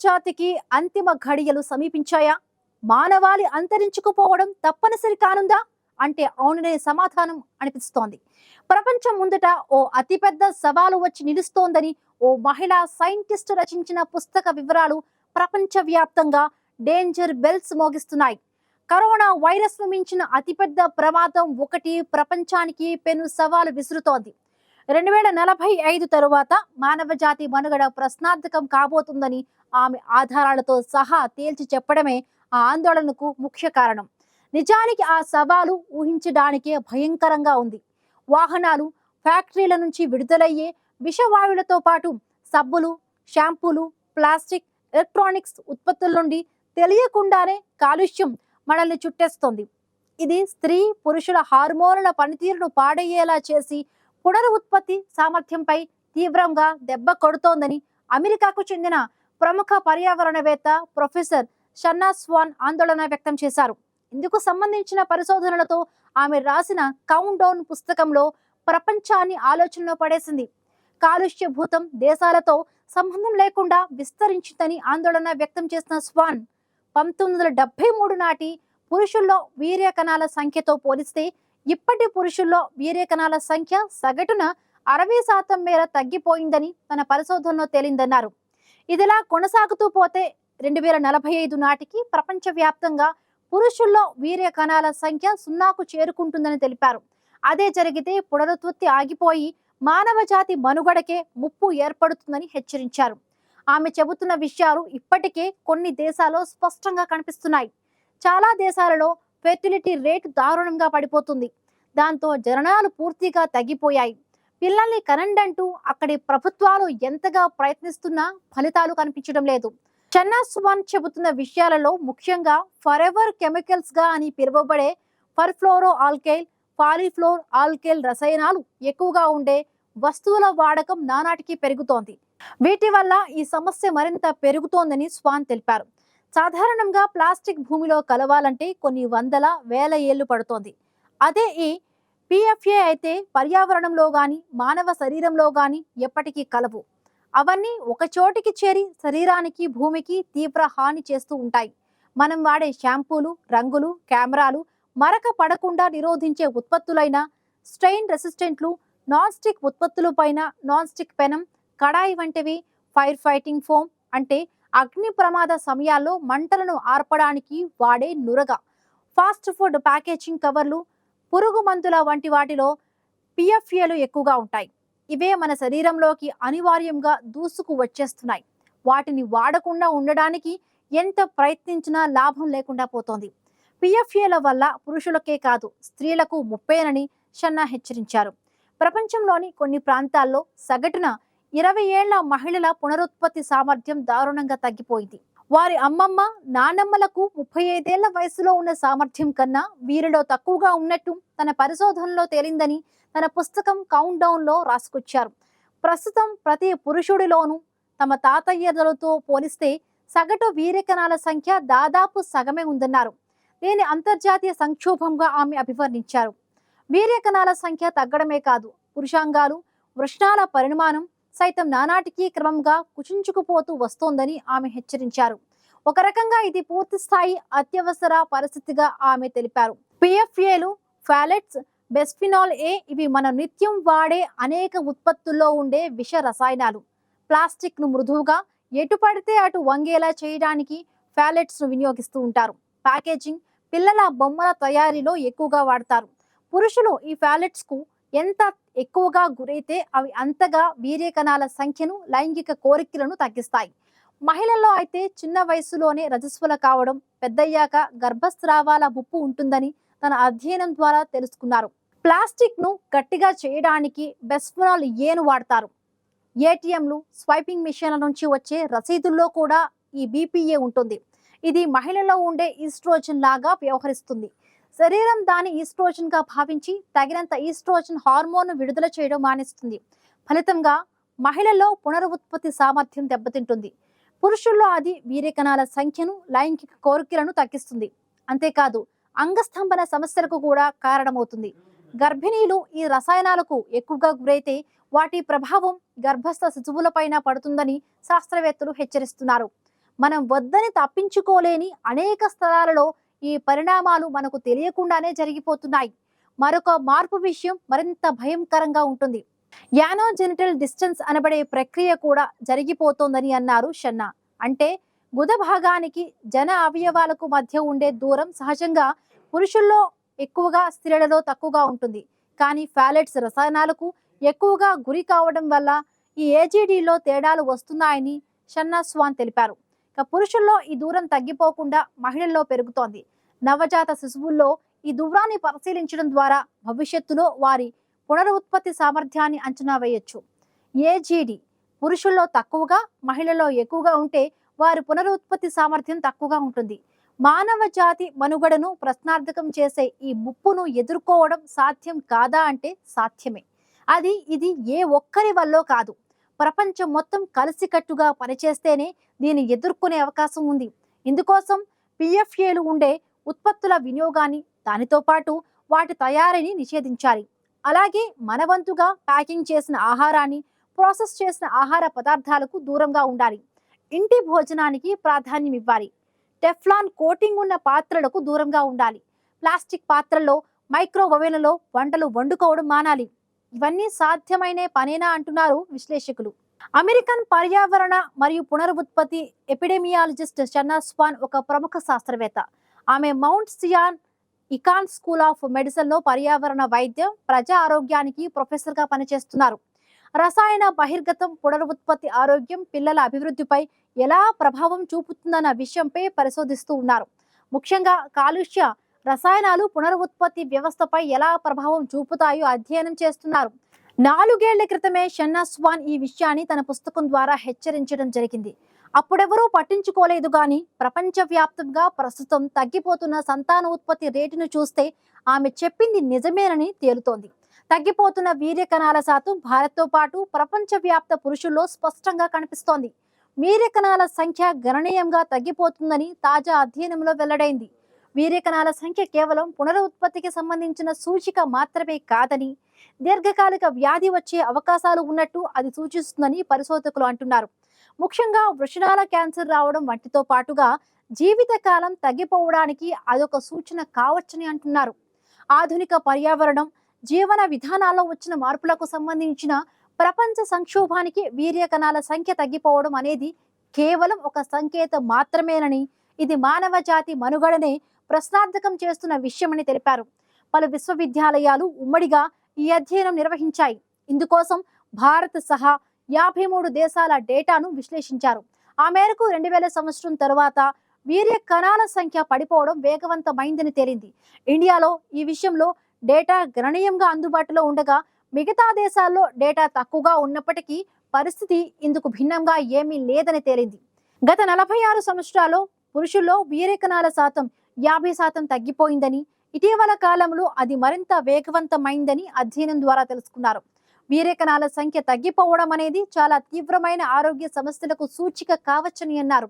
మానవజాతికి అంతిమ ఘడియలు సమీపించాయా? మానవాళి అంతరించుకుపోవడం తప్పనిసరి కానుందా? అంటే అవుననే సమాధానం అనిపిస్తోంది. ప్రపంచం ముందట ఓ అతిపెద్ద సవాలు వచ్చి నిలుస్తోందని ఓ మహిళా సైంటిస్ట్ రచించిన పుస్తక వివరాలు ప్రపంచవ్యాప్తంగా డేంజర్ బెల్స్ మోగిస్తున్నాయి. కరోనా వైరస్ మించిన అతిపెద్ద ప్రమాదం ఒకటి ప్రపంచానికి పెను సవాలు విసురుతోంది. రెండు వేల నలభై ఐదు తరువాత మానవ జాతి మనుగడ ప్రశ్నార్థకం కాబోతుందని ఆమె ఆధారాలతో సహా తేల్చి చెప్పడమే ఆ ఆందోళనకు ముఖ్య కారణం. నిజానికి ఆ సవాలు ఊహించడానికే భయంకరంగా ఉంది. వాహనాలు ఫ్యాక్టరీల నుంచి విడుదలయ్యే విషవాయువులతో పాటు సబ్బులు షాంపూలు ప్లాస్టిక్ ఎలక్ట్రానిక్స్ ఉత్పత్తుల నుండి తెలియకుండానే కాలుష్యం మనల్ని చుట్టేస్తోంది. ఇది స్త్రీ పురుషుల హార్మోనుల పనితీరును పాడయ్యేలా చేసి పునరుత్పత్తి సామర్థ్యంపై తీవ్రంగా దెబ్బ కొడుతోందని అమెరికాకు చెందిన ప్రముఖ పర్యావరణవేత్త ప్రొఫెసర్ షన్నా స్వాన్ ఆందోళన వ్యక్తం చేశారు. ఇందుకు సంబంధించిన పరిశోధనలతో ఆమె రాసిన కౌంట్ డౌన్ పుస్తకంలో ప్రపంచాన్ని ఆలోచనలో పడేసింది. కాలుష్య భూతం దేశాలతో సంబంధం లేకుండా విస్తరించిందని ఆందోళన వ్యక్తం చేసిన స్వాన్ పంతొమ్మిది వందల డెబ్బై మూడు నాటి పురుషుల్లో వీర్య కణాల సంఖ్యతో పోలిస్తే ఇప్పటి పురుషుల్లో వీర్యకణాల సంఖ్య సగటున అరవై శాతం మేర తగ్గిపోయిందని తన పరిశోధనలో తేలిందన్నారు. ఇదిలా కొనసాగుతూ పోతే రెండు వేల నలభై ఐదు నాటికి ప్రపంచవ్యాప్తంగా పురుషుల్లో వీర్య కణాల సంఖ్య సున్నాకు చేరుకుంటుందని తెలిపారు. అదే జరిగితే పునరుత్పత్తి ఆగిపోయి మానవ జాతి మనుగడకే ముప్పు ఏర్పడుతుందని హెచ్చరించారు. ఆమె చెబుతున్న విషయాలు ఇప్పటికే కొన్ని దేశాల్లో స్పష్టంగా కనిపిస్తున్నాయి. చాలా దేశాలలో ఫెర్టిలిటీ రేటు దారుణంగా పడిపోతుంది. దాంతో జననాలు పూర్తిగా తగ్గిపోయాయి. పిల్లల్ని కనండంటూ అక్కడి ప్రభుత్వాలు ఎంతగా ప్రయత్నిస్తున్నా ఫలితాలు కనిపించడం లేదు. చెన్నా సువాన్ చెబుతున్న విషయాలలో ముఖ్యంగా ఫరెవర్ కెమికల్స్గా అని పిలువబడే ఫర్ఫ్లోరో ఆల్కైల్ పాలిఫ్లోర్ ఆల్కైల్ రసాయనాలు ఎక్కువగా ఉండే వస్తువుల వాడకం నానాటికి పెరుగుతోంది. వీటి వల్ల ఈ సమస్య మరింత పెరుగుతోందని స్వాన్ తెలిపారు. సాధారణంగా ప్లాస్టిక్ భూమిలో కలవాలంటే కొన్ని వందల వేల ఏళ్ళు పడుతోంది. అదే ఈ పిఎఫ్ఏ అయితే పర్యావరణంలో కానీ మానవ శరీరంలో కానీ ఎప్పటికీ కలవు. అవన్నీ ఒక చోటికి చేరి శరీరానికి భూమికి తీవ్ర హాని చేస్తూ ఉంటాయి. మనం వాడే షాంపూలు రంగులు కెమెరాలు మరక పడకుండా నిరోధించే ఉత్పత్తులైన స్ట్రెయిన్ రెసిస్టెంట్లు నాన్ స్టిక్ ఉత్పత్తుల పైన నాన్ స్టిక్ పెనం కడాయి వంటివి ఫైర్ ఫైటింగ్ ఫోమ్ అంటే అగ్ని ప్రమాద సమయాల్లో మంటలను ఆర్పడానికి వాడే నురగ. ఫాస్ట్ ఫుడ్ ప్యాకేజింగ్ కవర్లు పురుగు మందుల వంటి వాటిలో పిఎఫ్ఏలు ఎక్కువగా ఉంటాయి. ఇవే మన శరీరంలోకి అనివార్యంగా దూసుకు వచ్చేస్తున్నాయి. వాటిని వాడకుండా ఉండడానికి ఎంత ప్రయత్నించినా లాభం లేకుండా పోతోంది. పిఎఫ్ఏల వల్ల పురుషులకే కాదు స్త్రీలకు ముప్పేనని షన్నా హెచ్చరించారు. ప్రపంచంలోని కొన్ని ప్రాంతాల్లో సగటున ఇరవై ఏళ్ళ మహిళల పునరుత్పత్తి సామర్థ్యం దారుణంగా తగ్గిపోయింది. వారి అమ్మమ్మ నానమ్మలకు ముప్పై ఐదేళ్ళ వయసులో ఉన్న సామర్థ్యం కన్నా వీరిలో తక్కువగా ఉన్నట్టు తన పరిశోధనలో తేలిందని తన పుస్తకం కౌంట్ డౌన్లో రాసుకొచ్చారు. ప్రస్తుతం ప్రతి పురుషుడిలోనూ తమ తాతయ్యలతో పోలిస్తే సగటు వీరకణాల సంఖ్య దాదాపు సగమే ఉందన్నారు. దీని అంతర్జాతీయ సంక్షోభంగా ఆమె అభివర్ణించారు. వీర్యకణాల సంఖ్య తగ్గడమే కాదు పురుషాంగాలు వృషణాల పరిమాణం సైతం నానాటికీ క్రమంగా కుచించుకుపోతూ వస్తోందని ఆమె హెచ్చరించారు. ఒక రకంగా ఇది పూర్తి స్థాయి అత్యవసర పరిస్థితిగా ఆమె తెలిపారు. పిఎఫ్ఏలు ఫ్యాలెట్స్ బెస్ఫినాల్ ఏ ఇవి మనం నిత్యం వాడే అనేక ఉత్పత్తుల్లో ఉండే విష రసాయనాలు. ప్లాస్టిక్ను మృదువుగా ఎటు పడితే అటు వంగేలా చేయడానికి ఫ్యాలెట్స్ను వినియోగిస్తూ ఉంటారు. ప్యాకేజింగ్ పిల్లల బొమ్మల తయారీలో ఎక్కువగా వాడతారు. పురుషులు ఈ ఫ్యాలెట్స్కు ఎంత ఎక్కువగా గురైతే అవి అంతగా వీర్యకణాల సంఖ్యను లైంగిక కోరికలను తగ్గిస్తాయి. మహిళల్లో అయితే చిన్న వయసులోనే రజస్వల కావడం పెద్దయ్యాక గర్భస్రావాల ముప్పు ఉంటుందని తన అధ్యయనం ద్వారా తెలుసుకున్నారు. ప్లాస్టిక్ను గట్టిగా చేయడానికి బెస్ఫినాల్ ఏను వాడతారు? ఏటీఎంలు స్వైపింగ్ మిషన్ల నుంచి వచ్చే రసీదుల్లో కూడా ఈ బీపీఏ ఉంటుంది. ఇది మహిళలో ఉండే ఈస్ట్రోజన్ లాగా వ్యవహరిస్తుంది. శరీరం దాని ఈస్ట్రోజన్గా భావించి తగినంత ఈస్ట్రోజన్ హార్మోన్ విడుదల చేయడం మానేస్తుంది. ఫలితంగా మహిళల్లో పునరుత్పత్తి సామర్థ్యం దెబ్బతింటుంది. పురుషుల్లో అది వీర్యకణాల సంఖ్యను లైంగిక కోరికలను తగ్గిస్తుంది. అంతేకాదు అంగస్తంభన సమస్యలకు కూడా కారణమవుతుంది. గర్భిణీలు ఈ రసాయనాలకు ఎక్కువగా గురైతే వాటి ప్రభావం గర్భస్థ శిశువులపైన పడుతుందని శాస్త్రవేత్తలు హెచ్చరిస్తున్నారు. మనం వద్దని తప్పించుకోలేని అనేక స్థలాలలో ఈ పరిణామాలు మనకు తెలియకుండానే జరిగిపోతున్నాయి. మరొక మార్పు విషయం మరింత భయంకరంగా ఉంటుంది. యానోజెనిటల్ డిస్టెన్స్ అనబడే ప్రక్రియ కూడా జరిగిపోతోందని అన్నారు షన్నా. అంటే గుద భాగానికి జన అవయవాలకు మధ్య ఉండే దూరం సహజంగా పురుషుల్లో ఎక్కువగా స్త్రీలలో తక్కువగా ఉంటుంది. కానీ ఫ్యాలెట్స్ రసాయనాలకు ఎక్కువగా గురి కావడం వల్ల ఈ ఏజీడీలో తేడాలు వస్తున్నాయని షన్నా స్వాన్ తెలిపారు. ఇక పురుషుల్లో ఈ దూరం తగ్గిపోకుండా మహిళల్లో పెరుగుతోంది. నవజాత శిశువుల్లో ఈ దూరాన్ని పరిశీలించడం ద్వారా భవిష్యత్తులో వారి పునరుత్పత్తి సామర్థ్యాన్ని అంచనా వేయొచ్చు. ఏజీడి పురుషుల్లో తక్కువగా మహిళల్లో ఎక్కువగా ఉంటే వారి పునరుత్పత్తి సామర్థ్యం తక్కువగా ఉంటుంది. మానవ జాతి మనుగడను ప్రశ్నార్థకం చేసే ఈ ముప్పును ఎదుర్కోవడం సాధ్యం కాదా అంటే సాధ్యమే. అది ఇది ఏ ఒక్కరి వల్ల కాదు. ప్రపంచం మొత్తం కలిసికట్టుగా పనిచేస్తేనే దీన్ని ఎదుర్కొనే అవకాశం ఉంది. ఇందుకోసం పిఎఫ్ఏలు ఉండే ఉత్పత్తుల వినియోగాన్ని దానితో పాటు వాటి తయారీని నిషేధించాలి. అలాగే మనవంతుగా ప్యాకింగ్ చేసిన ఆహారాన్ని ప్రాసెస్ చేసిన ఆహార పదార్థాలకు దూరంగా ఉండాలి. ఇంటి భోజనానికి ప్రాధాన్యం ఇవ్వాలి. టెఫ్లాన్ కోటింగ్ ఉన్న పాత్రలకు దూరంగా ఉండాలి. ప్లాస్టిక్ పాత్రల్లో మైక్రోవెవెన్లలో వంటలు వండుకోవడం మానాలి. ఇవన్నీ సాధ్యమైన పనేనా అంటున్నారు విశ్లేషకులు. అమెరికన్ పర్యావరణ మరియు పునరుత్పత్తి ఎపిడెమియాలజిస్ట్ షన్నా స్వాన్ ఒక ప్రముఖ శాస్త్రవేత్త. ఆమె Mount Sinai Icahn school of మెడిసిన్లో పర్యావరణ వైద్యం ప్రజా ఆరోగ్యానికి ప్రొఫెసర్గా పనిచేస్తున్నారు. రసాయన బహిర్గతం పునరుత్పత్తి ఆరోగ్యం పిల్లల అభివృద్ధిపై ఎలా ప్రభావం చూపుతుందన్న విషయంపై పరిశోధిస్తూ ఉన్నారు. ముఖ్యంగా కాలుష్య రసాయనాలు పునరుత్పత్తి వ్యవస్థపై ఎలా ప్రభావం చూపుతాయో అధ్యయనం చేస్తున్నారు. నాలుగేళ్ళ క్రితమే షన్నా స్వాన్ ఈ విషయాన్ని తన పుస్తకం ద్వారా హెచ్చరించడం జరిగింది. అప్పుడెవరూ పట్టించుకోలేదు గాని ప్రపంచవ్యాప్తంగా ప్రస్తుతం తగ్గిపోతున్న సంతాన ఉత్పత్తి రేటును చూస్తే ఆమె చెప్పింది నిజమేనని తేలుతోంది. తగ్గిపోతున్న వీర్య కణాల శాతం భారత్తో పాటు ప్రపంచవ్యాప్త పురుషుల్లో స్పష్టంగా కనిపిస్తోంది. వీర్య కణాల సంఖ్య గణనీయంగా తగ్గిపోతుందని తాజా అధ్యయనంలో వెల్లడైంది. వీర్యకణాల సంఖ్య కేవలం పునరుత్పత్తికి సంబంధించిన సూచిక మాత్రమే కాదని దీర్ఘకాలిక వ్యాధి వచ్చే అవకాశాలు ఉన్నట్టు అది సూచిస్తుందని పరిశోధకులు అంటున్నారు. ముఖ్యంగా వృషణాల క్యాన్సర్ రావడం వంటితో పాటుగా జీవితకాలం తగ్గిపోవడానికి అదొక సూచన కావచ్చని అంటున్నారు. ఆధునిక పర్యావరణం జీవన విధానాల్లో వచ్చిన మార్పులకు సంబంధించిన ప్రపంచ సంక్షోభానికి వీర్యకణాల సంఖ్య తగ్గిపోవడం అనేది కేవలం ఒక సంకేతం మాత్రమేనని ఇది మానవ జాతి మనుగడనే ప్రశ్నార్థకం చేస్తున్న విషయమని తెలిపారు. పలు విశ్వవిద్యాలయాలు ఉమ్మడిగా ఈ అధ్యయనం నిర్వహించాయి. ఇందుకోసం భారత్ సహా యాభై మూడు దేశాల డేటాను విశ్లేషించారు. ఆ మేరకు రెండు వేల సంవత్సరం తరువాత వీర్య కణాల సంఖ్య పడిపోవడం వేగవంతమైందని తేలింది. ఇండియాలో ఈ విషయంలో డేటా గణనీయంగా అందుబాటులో ఉండగా మిగతా దేశాల్లో డేటా తక్కువగా ఉన్నప్పటికీ పరిస్థితి ఇందుకు భిన్నంగా ఏమీ లేదని తేలింది. గత నలభై ఆరు సంవత్సరాల్లో పురుషుల్లో వీర్యకణాల శాతం యాభై శాతం తగ్గిపోయిందని ఇటీవల కాలంలో అది మరింత వేగవంతమైందని అధ్యయనం ద్వారా తెలుసుకున్నారు. వీరేకణాల సంఖ్య తగ్గిపోవడం అనేది చాలా తీవ్రమైన ఆరోగ్య సమస్యలకు సూచిక కావచ్చని అన్నారు.